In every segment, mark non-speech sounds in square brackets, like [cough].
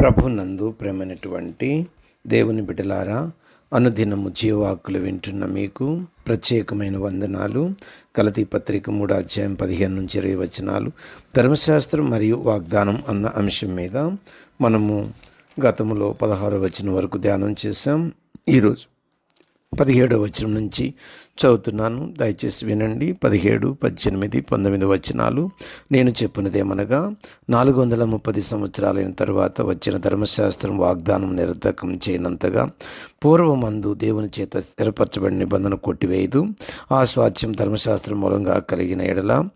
ప్రభునందు ప్రేమైనటువంటి దేవుని బిడ్డలారా అనుదినము జీవాకులు వింటున్న మీకు ప్రత్యేకమైన వందనాలు. కలతీ పత్రిక మూడు అధ్యాయం పదిహేను నుంచి ఇరవై వచనాలు. ధర్మశాస్త్రం మరియు వాగ్దానం అన్న అంశం మీద మనము గతంలో పదహారు వచనం వరకు ధ్యానం చేశాం. ఈరోజు పదిహేడో వచనం నుంచి చదువుతున్నాను. దయచేసి వినండి. పదిహేడు పద్దెనిమిది పంతొమ్మిది వచనాలు. నేను చెప్పినదేమనగా నాలుగు వందల ముప్పది సంవత్సరాలైన తర్వాత వచ్చిన ధర్మశాస్త్రం వాగ్దానం నిరర్ధకం చేయనంతగా పూర్వమందు దేవుని చేత స్థిరపరచబడిన నిబంధన కొట్టివేయదు. ఆ స్వాస్థ్యం ధర్మశాస్త్రం మూలంగా కలిగిన ఎడల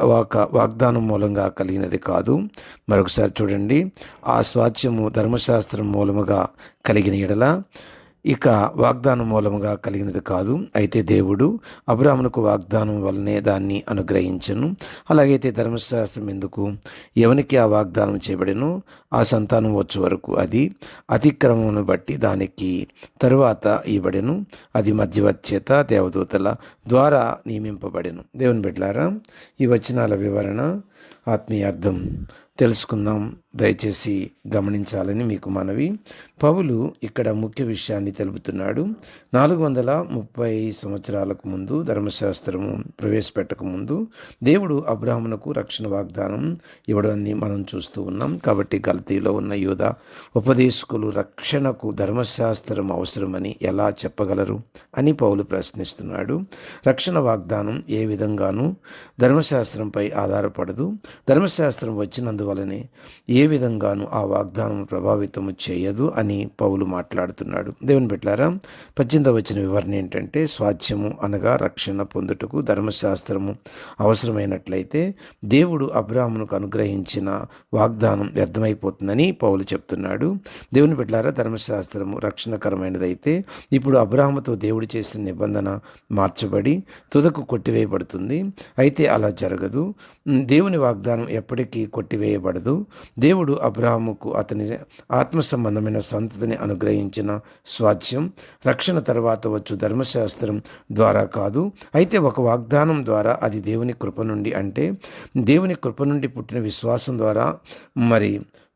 వాక వాగ్దానం మూలంగా కలిగినది కాదు. మరొకసారి చూడండి. ఆ స్వాస్థ్యము ధర్మశాస్త్రం మూలముగా కలిగిన ఎడల ఇక వాగ్దానం మూలముగా కలిగినది కాదు. అయితే దేవుడు అబ్రాహ్మణకు వాగ్దానం వల్లనే దాన్ని అనుగ్రహించను. అలాగైతే ధర్మశాస్త్రం ఎందుకు? ఎవనికి ఆ వాగ్దానం చేయబడినో? ఆ సంతానం వచ్చే వరకు అది అతిక్రమమును బట్టి దానికి తరువాత ఇవ్వబడెను. అది మధ్యవచ్చేత దేవదూతల ద్వారా నియమింపబడెను. దేవుని బిడ్లారా ఈ వచనాల వివరణ ఆత్మీయార్థం తెలుసుకుందాం. దయచేసి గమనించాలని మీకు మనవి. పౌలు ఇక్కడ ముఖ్య విషయాన్ని తెలుపుతున్నాడు. నాలుగు వందల ముప్పై సంవత్సరాలకు ముందు ధర్మశాస్త్రము ప్రవేశపెట్టక ముందు దేవుడు అబ్రాహ్మణకు రక్షణ వాగ్దానం ఇవ్వడాన్ని మనం చూస్తూ ఉన్నాం. కాబట్టి గల్తీలో ఉన్న యోధ ఉపదేశకులు రక్షణకు ధర్మశాస్త్రం అవసరమని ఎలా చెప్పగలరు అని పౌలు ప్రశ్నిస్తున్నాడు. రక్షణ వాగ్దానం ఏ విధంగానూ ధర్మశాస్త్రంపై ఆధారపడదు. ధర్మశాస్త్రం వచ్చినందువలనే ఏ విధంగానూ ఆ వాగ్దానం ప్రభావితము చేయదు అని పౌలు మాట్లాడుతున్నాడు. దేవుని పెట్టారా పద్దెనిమిది వచ్చిన వివరణ ఏంటంటే స్వాధ్యము అనగా రక్షణ పొందుటకు ధర్మశాస్త్రము అవసరమైనట్లయితే దేవుడు అబ్రాహ్మణుకు అనుగ్రహించిన వాగ్దానం వ్యర్థమైపోతుందని పౌలు చెప్తున్నాడు. దేవుని పెట్టారా ధర్మశాస్త్రము రక్షణకరమైనదైతే ఇప్పుడు అబ్రాహ్మతో దేవుడు చేసిన నిబంధన మార్చబడి తుదకు కొట్టివేయబడుతుంది. అయితే అలా జరగదు. దేవుని వాగ్దానం ఎప్పటికీ కొట్టివేయబడదు. దేవుడు అబ్రాహముకు అతని ఆత్మ సంబంధమైన సంతతిని అనుగ్రహించిన స్వాధ్యం. రక్షణ తర్వాత వచ్చు ధర్మశాస్త్రం ద్వారా కాదు. అయితే ఒక వాగ్దానం ద్వారా అది దేవుని కృప నుండి అంటే దేవుని కృప నుండి పుట్టిన విశ్వాసం ద్వారా. మరి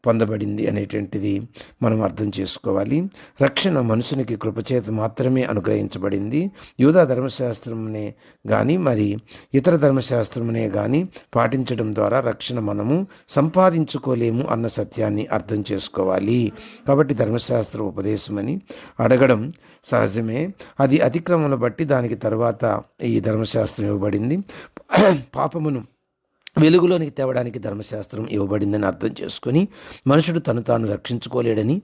పొందబడింది అనేటువంటిది మనం అర్థం చేసుకోవాలి. రక్షణ మనుషునికి కృపచేత మాత్రమే అనుగ్రహించబడింది. యూదా ధర్మశాస్త్రమునే కానీ మరి ఇతర ధర్మశాస్త్రమునే కానీ పాటించడం ద్వారా రక్షణ మనము సంపాదించుకోలేము అన్న సత్యాన్ని అర్థం చేసుకోవాలి. కాబట్టి ధర్మశాస్త్ర ఉపదేశమని అడగడం సహజమే. అది అతిక్రమను బట్టి దానికి తర్వాత ఈ ధర్మశాస్త్రం ఇవ్వబడింది. [clears throat] పాపమును వెలుగులోనికి తేవడానికి ధర్మశాస్త్రం ఇవ్వబడిందని అర్థం చేసుకొని మనుషుడు తను తాను రక్షించుకోలేడని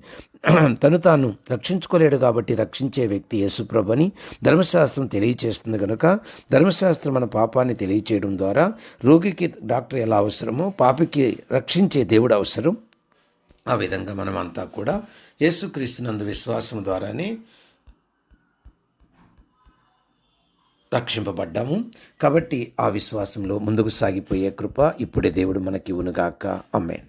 [clears throat] తను తాను రక్షించుకోలేడు కాబట్టి రక్షించే వ్యక్తి యేసుప్రభు అని ధర్మశాస్త్రం తెలియచేస్తుంది కనుక ధర్మశాస్త్రం మన పాపాన్ని తెలియచేయడం ద్వారా రోగికి డాక్టర్ ఎలా అవసరమో పాపికి రక్షించే దేవుడు అవసరం. ఆ విధంగా మనం అంతా కూడా యేసుక్రీస్తునందు విశ్వాసం ద్వారానే రక్షింపబడ్డాము. కాబట్టి ఆ విశ్వాసంలో ముందుకు సాగిపోయే కృప ఇప్పుడే దేవుడు మనకి ఉనుగాక. అమ్మేన్